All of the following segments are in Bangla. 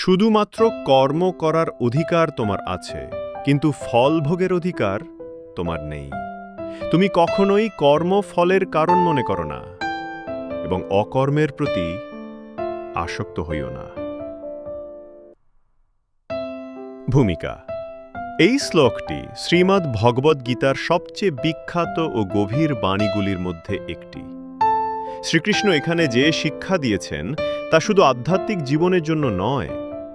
শুধুমাত্র কর্ম করার অধিকার তোমার আছে, কিন্তু ফল ভোগের অধিকার তোমার নেই। তুমি কখনোই কর্ম ফলের কারণ মনে করো না এবং অকর্মের প্রতি আসক্ত হইও না। ভূমিকা, এই শ্লোকটি শ্রীমদ্ ভগবদ্গীতার সবচেয়ে বিখ্যাত ও গভীর বাণীগুলির মধ্যে একটি। শ্রীকৃষ্ণ এখানে যে শিক্ষা দিয়েছেন, তা শুধু আধ্যাত্মিক জীবনের জন্য নয়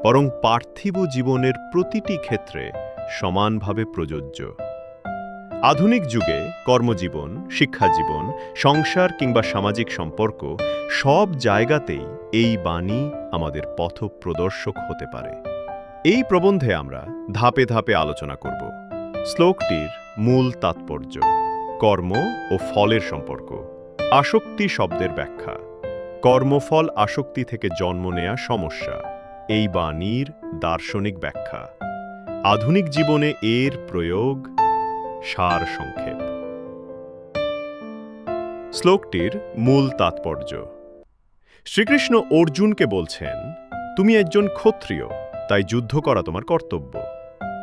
বরং পার্থিব জীবনের প্রতিটি ক্ষেত্রে সমানভাবে প্রযোজ্য। আধুনিক যুগে কর্মজীবন, শিক্ষাজীবন, সংসার কিংবা সামাজিক সম্পর্ক সব জায়গাতেই এই বাণী আমাদের পথ প্রদর্শক হতে পারে। এই প্রবন্ধে আমরা ধাপে ধাপে আলোচনা করব। শ্লোকটির মূল তাৎপর্য, কর্ম ও ফলের সম্পর্ক, আসক্তি শব্দের ব্যাখ্যা, কর্মফল আসক্তি থেকে জন্ম নেয়া সমস্যা এই বাণীর দার্শনিক ব্যাখ্যা। আধুনিক জীবনে এর প্রয়োগ সার সংক্ষেপ। শ্লোকটির মূল তাৎপর্য, শ্রীকৃষ্ণ অর্জুনকে বলছেন, তুমি একজন ক্ষত্রিয়, তাই যুদ্ধ করা তোমার কর্তব্য।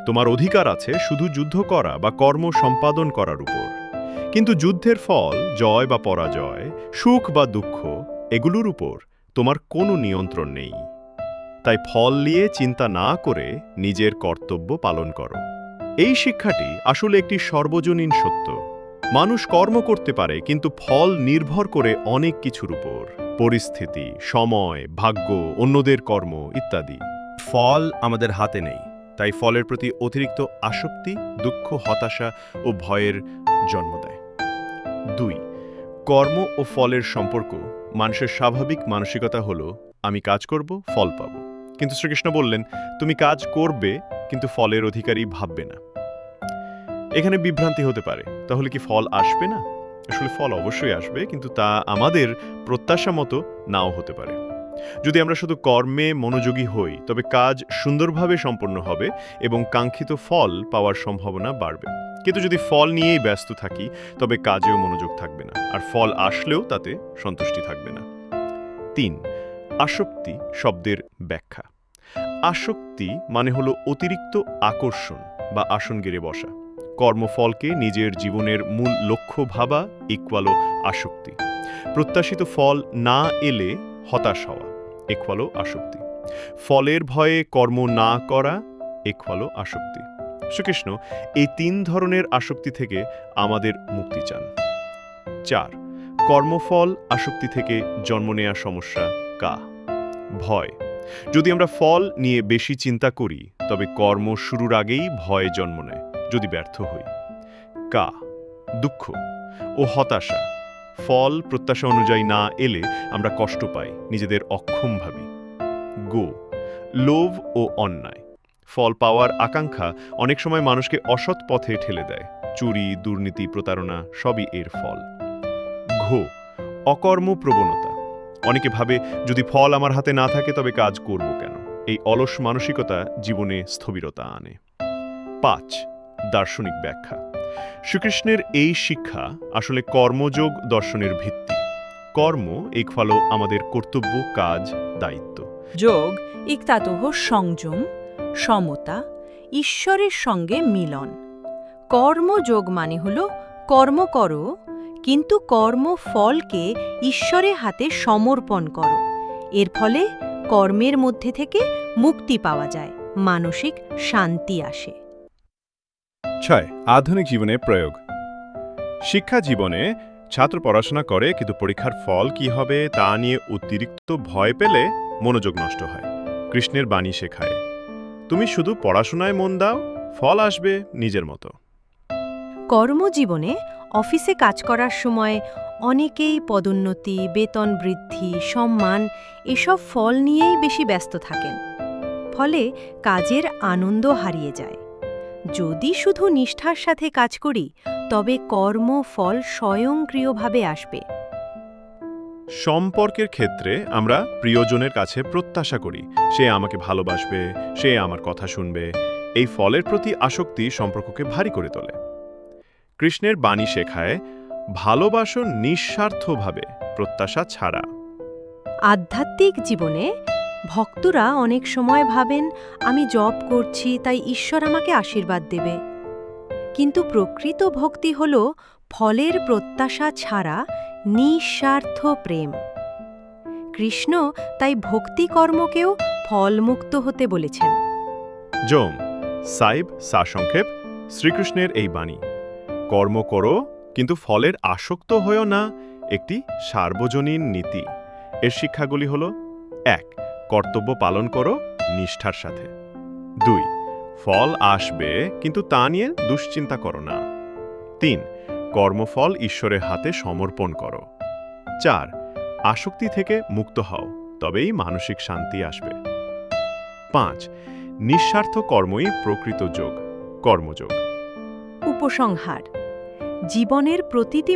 তোমার অধিকার আছে শুধু যুদ্ধ করা বা কর্ম সম্পাদন করার উপর। কিন্তু যুদ্ধের ফল, জয় বা পরাজয়, সুখ বা দুঃখ, এগুলোর উপর তোমার কোনো নিয়ন্ত্রণ নেই। তাই ফল নিয়ে চিন্তা না করে নিজের কর্তব্য পালন করো। এই শিক্ষাটি আসলে একটি সর্বজনীন সত্য। মানুষ কর্ম করতে পারে, কিন্তু ফল নির্ভর করে অনেক কিছুর উপর। পরিস্থিতি, সময়, ভাগ্য, অন্যদের কর্ম ইত্যাদি। ফল আমাদের হাতে নেই, তাই ফলের প্রতি অতিরিক্ত আসক্তি, দুঃখ, হতাশা ও ভয়ের জন্ম দেয়। দুই, কর্ম ও ফলের সম্পর্ক। মানুষের স্বাভাবিক মানসিকতা হলো, আমি কাজ করব, ফল পাব। কিন্তু শ্রীকৃষ্ণ বললেন, তুমি কাজ করবে, কিন্তু ফলের অধিকারী ভাববে না। এখানে বিভ্রান্তি হতে পারে। তাহলে কি ফল আসবে না? আসলে ফল অবশ্যই আসবে, কিন্তু তা আমাদের প্রত্যাশা মতো নাও হতে পারে। যদি আমরা শুধু কর্মে মনোযোগী হই, তবে কাজ সুন্দরভাবে সম্পন্ন হবে এবং কাঙ্ক্ষিত ফল পাওয়ার সম্ভাবনা বাড়বে। কিন্তু যদি ফল নিয়েই ব্যস্ত থাকি, তবে কাজেও মনোযোগ থাকবে না। আর ফল আসলেও তাতে সন্তুষ্টি থাকবে না। তিন আসক্তি শব্দের ব্যাখ্যা। আসক্তি মানে হলো অতিরিক্ত আকর্ষণ বা আসন গেড়ে বসা। কর্মফলকে নিজের জীবনের মূল লক্ষ্য ভাবা ইকুয়ালো আসক্তি। প্রত্যাশিত ফল না এলে হতাশ হওয়া একুয়ালো আসক্তি। ফলের ভয়ে কর্ম না করা একুয়ালো আসক্তি। শ্রীকৃষ্ণ এই তিন ধরনের আসক্তি থেকে আমাদের মুক্তি চান। চার, কর্মফল আসক্তি থেকে জন্ম নেয়া সমস্যা কা, ভয়। যদি আমরা ফল নিয়ে বেশি চিন্তা করি, তবে কর্ম শুরুর আগেই ভয় জন্ম নেয়, যদি ব্যর্থ হই। কা, দুঃখ ও হতাশা, ফল প্রত্যাশা অনুযায়ী না এলে আমরা কষ্ট পাই, নিজেদের অক্ষম ভাবি। গো, লোভ ও অন্যায়, ফল পাওয়ার আকাঙ্ক্ষা অনেক সময় মানুষকে অসৎ পথে ঠেলে দেয়, চুরি, দুর্নীতি, প্রতারণা সবই এর ফল। ঘো অকর্ম প্রবণতা অনেকে ভাবে, যদি ফল আমার হাতে না থাকে, তবে কাজ করব কেন? এই অলস মানসিকতা জীবনে স্থবিরতা আনে। পাঁচ, দার্শনিক ব্যাখ্যা। শ্রীকৃষ্ণের এই শিক্ষা আসলে কর্মযোগ দর্শনের ভিত্তি। কর্ম এক ফলো আমাদের কর্তব্য, কাজ, দায়িত্ব। যোগ, ইকতাতহ সংযম, সমতা, ঈশ্বরের সঙ্গে মিলন। কর্মযোগ মানে হল কর্ম করো কিন্তু কর্ম ফলকে ঈশ্বরের হাতে সমর্পণ করো। এর ফলে কর্মের মধ্যে থেকে মুক্তি পাওয়া যায়, মানসিক শান্তি আসে। ছয়, আধুনিক জীবনে প্রয়োগ। শিক্ষা জীবনে ছাত্র পড়াশোনা করে কিন্তু পরীক্ষার ফল কি হবে তা নিয়ে অতিরিক্ত ভয় পেলে মনোযোগ নষ্ট হয়, কৃষ্ণের বাণী শেখায়। তুমি শুধু পড়াশোনায় মন দাও, ফল আসবে নিজের মতো। কর্মজীবনে অফিসে কাজ করার সময় অনেকেই পদোন্নতি, বেতন বৃদ্ধি, সম্মান এসব ফল নিয়েই বেশি ব্যস্ত থাকেন। ফলে কাজের আনন্দ হারিয়ে যায়। যদি শুধু নিষ্ঠার সাথে কাজ করি, তবে কর্ম ফল স্বয়ংক্রিয়ভাবে আসবে। সম্পর্কের ক্ষেত্রে আমরা প্রিয়জনের কাছে প্রত্যাশা করি, সে আমাকে ভালোবাসবে, সে আমার কথা শুনবে। এই ফলের প্রতি আসক্তি সম্পর্ককে ভারী করে তোলে। কৃষ্ণের বাণী শেখায় ভালোবাসো নিঃস্বার্থভাবে প্রত্যাশা ছাড়া। আধ্যাত্মিক জীবনে ভক্তরা অনেক সময় ভাবেন আমি জপ করছি তাই ঈশ্বর আমাকে আশীর্বাদ দেবে। কিন্তু প্রকৃত ভক্তি হল ফলের প্রত্যাশা ছাড়া নিঃস্বার্থ প্রেম। কৃষ্ণ তাই ভক্তি কর্মকেও ফলমুক্ত হতে বলেছেন। জোম সাইব সাসংক্ষেপ শ্রীকৃষ্ণের এই বাণী। কর্ম করো, কিন্তু ফলের আসক্ত হয়েও না, একটি সার্বজনীন নীতি। এর শিক্ষাগুলি হল, এক, কর্তব্য পালন করো নিষ্ঠার সাথে। দুই, ফল আসবে, কিন্তু তা নিয়ে দুশ্চিন্তা করো না। তিন, কর্মফল ঈশ্বরের হাতে সমর্পণ করো। চার, আসক্তি থেকে মুক্ত হও, তবেই মানসিক শান্তি আসবে। পাঁচ, নিঃস্বার্থ কর্মই প্রকৃত যোগ, কর্মযোগ। উপসংহার। জীবনের প্রতিটি